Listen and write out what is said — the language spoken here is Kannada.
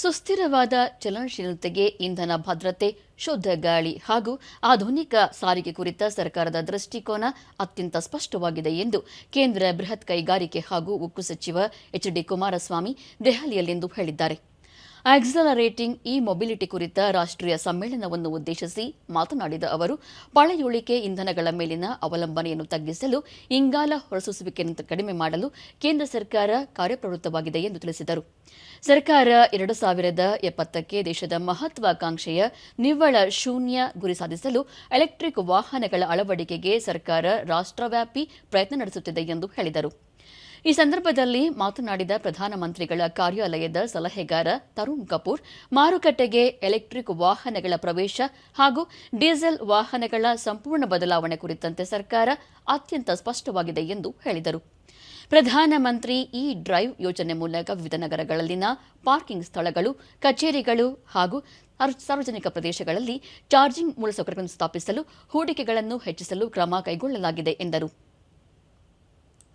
ಸುಸ್ಥಿರವಾದ ಚಲನಶೀಲತೆಗೆ ಇಂಧನ ಭದ್ರತೆ, ಶುದ್ಧ ಗಾಳಿ ಹಾಗೂ ಆಧುನಿಕ ಸಾರಿಗೆ ಕುರಿತ ಸರ್ಕಾರದ ದೃಷ್ಟಿಕೋನ ಅತ್ಯಂತ ಸ್ಪಷ್ಟವಾಗಿದೆ ಎಂದು ಕೇಂದ್ರ ಬೃಹತ್ ಕೈಗಾರಿಕೆ ಹಾಗೂ ಉಕ್ಕು ಸಚಿವ ಎಚ್ ಡಿ ಕುಮಾರಸ್ವಾಮಿ ದೆಹಲಿಯಲ್ಲಿಂದು ಹೇಳಿದ್ದಾರೆ. ಆಕ್ಸಲರೇಟಿಂಗ್ ಇ ಮೊಬಿಲಿಟಿ ಕುರಿತ ರಾಷ್ಟ್ರೀಯ ಸಮ್ಮೇಳನವನ್ನು ಉದ್ದೇಶಿಸಿ ಮಾತನಾಡಿದ ಅವರು, ಪಳೆಯುಳಿಕೆ ಇಂಧನಗಳ ಮೇಲಿನ ಅವಲಂಬನೆಯನ್ನು ತಗ್ಗಿಸಲು ಇಂಗಾಲ ಹೊರಸೂಸುವಿಕೆಯನ್ನು ಕಡಿಮೆ ಮಾಡಲು ಕೇಂದ್ರ ಸರ್ಕಾರ ಕಾರ್ಯಪ್ರವೃತ್ತವಾಗಿದೆ ಎಂದು ತಿಳಿಸಿದರು. ಸರ್ಕಾರ ಎರಡು ಸಾವಿರದ ಎಪ್ಪತ್ತಕ್ಕೆ ದೇಶದ ಮಹತ್ವಾಕಾಂಕ್ಷೆಯ ನಿವ್ವಳ ಶೂನ್ಯ ಗುರಿ ಸಾಧಿಸಲು ಎಲೆಕ್ಟ್ರಿಕ್ ವಾಹನಗಳ ಅಳವಡಿಕೆಗೆ ಸರ್ಕಾರ ರಾಷ್ಟ್ರವ್ಯಾಪಿ ಪ್ರಯತ್ನ ನಡೆಸುತ್ತಿದೆ ಎಂದು ಹೇಳಿದರು. ಈ ಸಂದರ್ಭದಲ್ಲಿ ಮಾತನಾಡಿದ ಪ್ರಧಾನಮಂತ್ರಿಗಳ ಕಾರ್ಯಾಲಯದ ಸಲಹೆಗಾರ ತರುಣ್ ಕಪೂರ್, ಮಾರುಕಟ್ಟೆಗೆ ಎಲೆಕ್ಟ್ರಿಕ್ ವಾಹನಗಳ ಪ್ರವೇಶ ಹಾಗೂ ಡೀಸೆಲ್ ವಾಹನಗಳ ಸಂಪೂರ್ಣ ಬದಲಾವಣೆ ಕುರಿತಂತೆ ಸರ್ಕಾರ ಅತ್ಯಂತ ಸ್ಪಷ್ಟವಾಗಿದೆ ಎಂದು ಹೇಳಿದರು. ಪ್ರಧಾನಮಂತ್ರಿ ಇ ಡ್ರೈವ್ ಯೋಜನೆ ಮೂಲಕ ವಿವಿಧ ನಗರಗಳಲ್ಲಿನ ಪಾರ್ಕಿಂಗ್ ಸ್ಥಳಗಳು, ಕಚೇರಿಗಳು ಹಾಗೂ ಸಾರ್ವಜನಿಕ ಪ್ರದೇಶಗಳಲ್ಲಿ ಚಾರ್ಜಿಂಗ್ ಮೂಲಸೌಕರ್ಯಗಳನ್ನು ಸ್ಥಾಪಿಸಲು, ಹೂಡಿಕೆಗಳನ್ನು ಹೆಚ್ಚಿಸಲು ಕ್ರಮ ಕೈಗೊಳ್ಳಲಾಗಿದೆ ಎಂದರು.